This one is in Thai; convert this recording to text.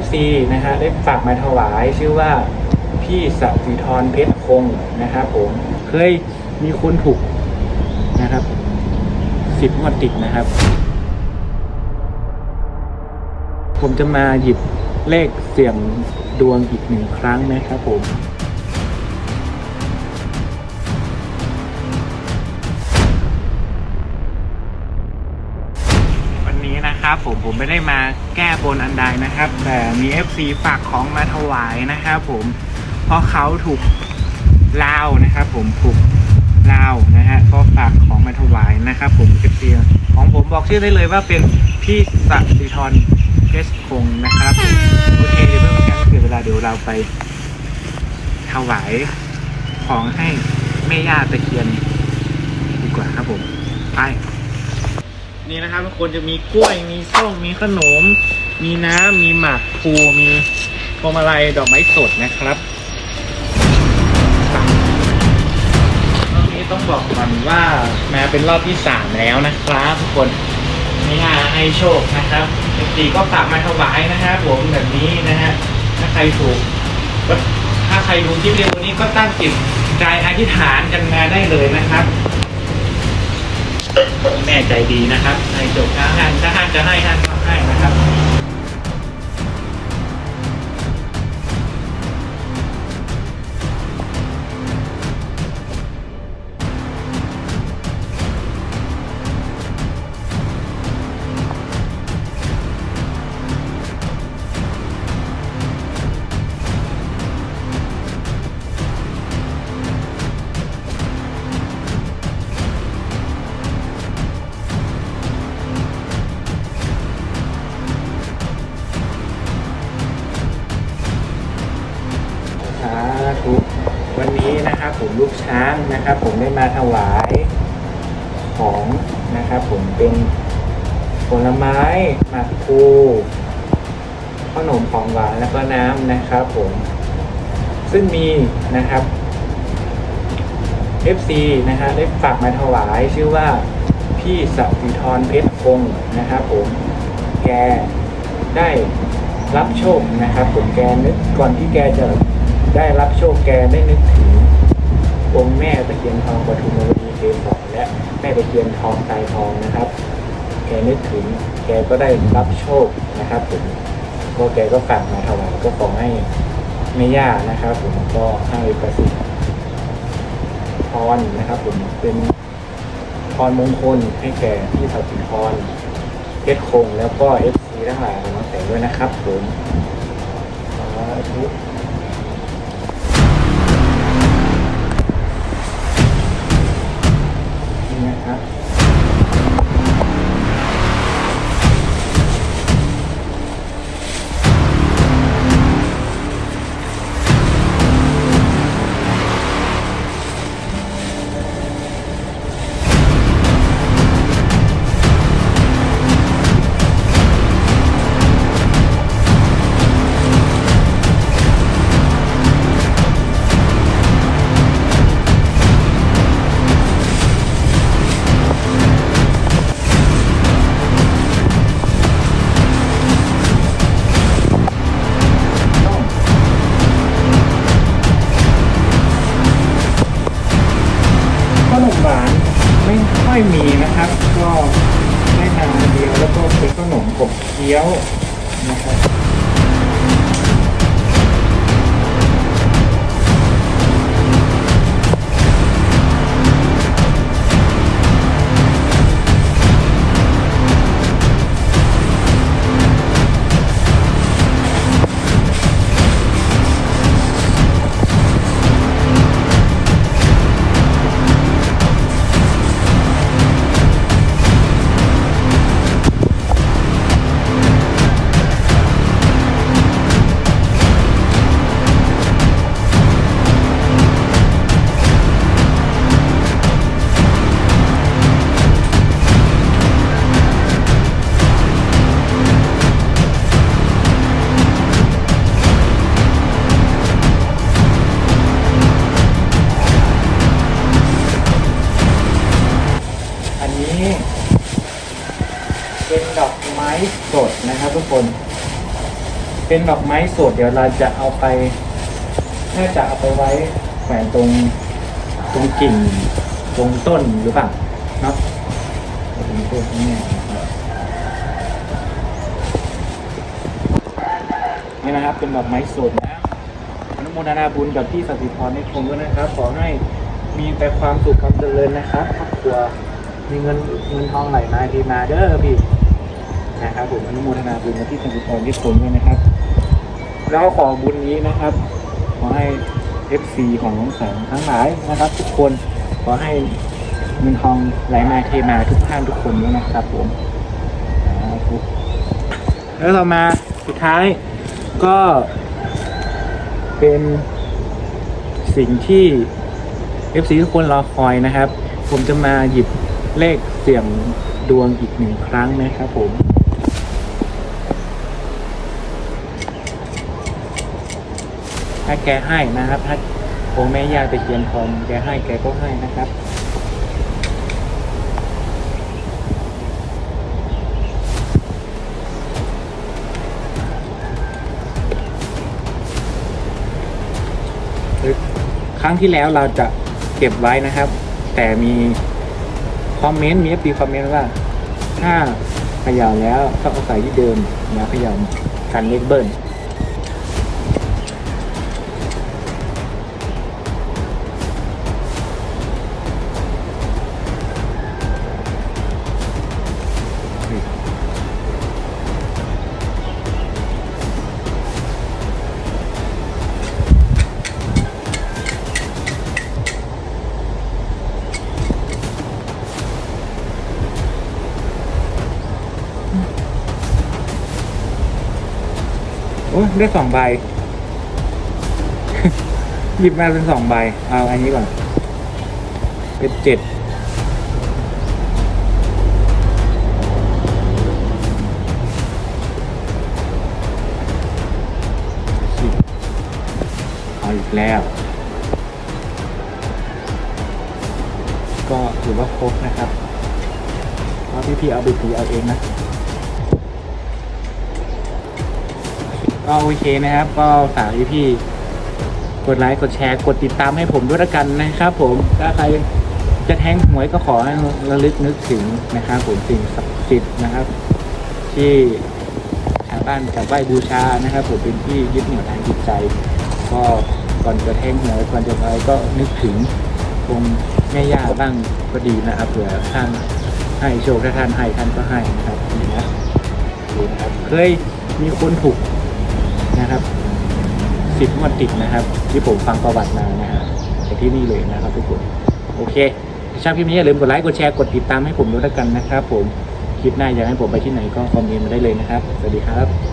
FC นะฮะได้ฝากมาถวายชื่อว่าพี่สติธรเพชรคงนะครับผมเคยมีคนถูกนะครับสิบงวดติดนะครับ ผมจะมาหยิบเลขเสี่ยงดวงอีกหนึ่งครั้งนะครับผม นะครับ ผมผมไม่ได้มาแก้บนอันใดนะครับ แต่มี FC ฝากของมาถวายนะครับผมเพราะเขาถูกลาวนะครับ ผมถูกลาวนะฮะก็ฝากของมาถวายนะครับ ผม FC ของผมบอกชื่อได้เลยว่าเป็นพี่สัติธรเพชรคงนะครับโอเคเดี๋ยวเพื่อเป็นการเสียเวลาเดี๋ยวเราไปถวายของให้แม่ย่าตะเคียนดีกว่าครับผมไป นี่นะครับทุกคนจะมีกล้วยมีส้มมีขนม มีน้ำมีหมากพูมีพวงมาลัยดอกไม้สดนะครับรอบนี้ต้องบอกก่อนว่ามาเป็นรอบที่สามแล้วนะครับ ทุกคนไม่น่าให้โชคนะครับปกติก็ฝากมาถวายนะครับผมแบบนี้นะฮะถ้าใครถูกถ้าใครดูคลิปวิดีโอนี้ก็ตั้งจิตใจอธิษฐานกันมาได้เลยนะครับ แม่ใจดีนะครับให้จบถ้าห้างถ้าห้างจะให้ห้างก็ให้นะครับ ธุวันนี้นะครับผมลูกช้างนะครับ ผมได้มาถวายของนะครับ ผมเป็นผลไม้หมากพลูขนมของหวานแล้วก็น้ำนะครับผมซึ่งมีนะครับ FC นะฮะได้ฝากมาถวายชื่อว่าพี่สติธรเพชรคงนะครับผมแกได้รับโชคนะครับผมแกนึกก่อนที่แกจะ ได้รับโชคแกได้นึกถึงองค์แม่ตะเคียนทองปทุมวดีเกศรและแม่ตะเคียนทองทรายทองนะครับ แกนึกถึงแกก็ได้รับโชคนะครับผมก็แกก็ฝากมาถวายก็ขอให้แม่ย่านะครับผมก็ให้ประสิทธิ์พรนะครับผมเป็นพรมงคลให้แก่พี่สาวสินพรเพชรคงแล้วก็เอฟซีทั้งหลายของน้องแต่ด้วยนะครับผมสาธุ ขนมหวานไม่ค่อยมีนะครับ ก็ได้นเดียวแล้วก็เป็นขนมกบเคี้ยวนะครับ นี้เป็นดอกไม้สดนะครับทุกคน เป็นดอกไม้สดเดี๋ยวเราจะเอาไป น่าจะเอาไปไว้แขวนตรงตรงกิ่งตรงต้นหรือเปล่าเนาะตรงต้นนี่นี่นะครับเป็นดอกไม้สดนะอนุโมทนาบุญกับพี่สัติพรในคงด้วยนะครับ ขอให้มีแต่ความสุขความเจริญนะครับครอบครัว มีเงินเงินทองไหลมาเทมาเด้อพี่นะครับผมอนุโมทนาบุญกับที่สันติพรที่ผมด้วยนะครับ แล้วขอบุญนี้นะครับ ขอให้ FC ของน้องแสงทั้งหลายนะครับ ทุกคนขอให้เงินทองไหลมาเทมาทุกท่านทุกคนด้วยนะครับผมแล้วเรามาสุดท้ายก็เป็นสิ่งที่ FC ทุกคนรอคอยนะครับ ผมจะมาหยิบ เลขเสี่ยงดวงอีกหนึ่งครั้งนะครับผม ถ้าแกให้นะครับ ถ้าองค์แม่ย่าตะเคียนทองแกให้แกก็ให้นะครับครั้งที่แล้วเราจะเก็บไว้นะครับ แต่มี คอมเมนต์มีเอฟคอมเมนต์ว่าถ้าเขย่าแล้วต้องเอาใส่ที่เดิมนะเขย่ากันเล็กเบิ้ล โอ้ได้สองใบ หยิบมาเป็นสองใบ เอาอันนี้ก่อน เป็นเจ็ดสิบเอาอีกแล้ว ก็ถือว่าครบนะครับ เอาพี่พี่ๆเอาไปตีเอาเองนะ ก็โอเคนะครับ ก็ฝากพี่ๆกดไลค์กดแชร์กดติดตามให้ผมด้วยละกันนะครับผมถ้าใครจะแทงหวยก็ขอให้ระลึกนึกถึงนะครับผมสิ่งศักดิ์สิทธิ์นะครับ ที่ชาวบ้านจะไหว้บูชานะครับ ผมเป็นที่ยึดเหนี่ยวทางจิตใจ ก็ก่อนจะแทงหวยก่อนจะไปก็นึกถึงองค์แม่ย่าบ้างก็ดีนะครับเผื่อท่านให้โชคถ้าท่านให้ท่านก็ให้นะครับนี่นะดูนะครับเคยมีคนถูก นะครับสิบงวดติดนะครับ ที่ผมฟังประวัติมานะฮะจากที่นี่เลยนะครับทุกคนโอเคถ้าชอบคลิปนี้อย่าลืมกดไลค์กดแชร์กดติดตามให้ผมด้วยละกันนะครับ ผมคลิปหน้าอยากให้ผมไปที่ไหนก็คอมเมนต์มาได้เลยนะครับ สวัสดีครับ